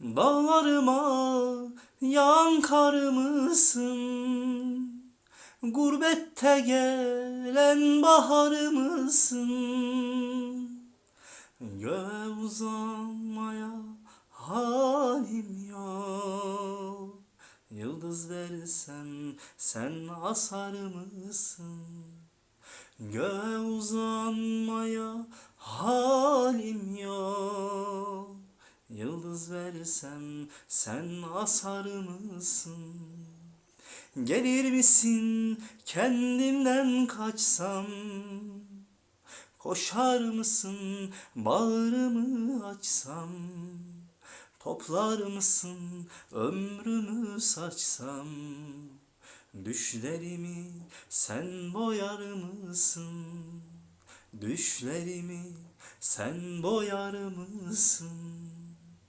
Dağlarıma yağan kar mısın? Gurbette gelen bahar mısın? Göğe uzanmaya halim yok Yıldız versem sen asar mısın? Göğe uzanmaya Yıldız versem sen asar mısın? Gelir misin kendimden kaçsam? Koşar mısın bağrımı açsam? Toplar mısın ömrümü saçsam? Düşlerimi sen boyar mısın? Düşlerimi sen boyar mısın?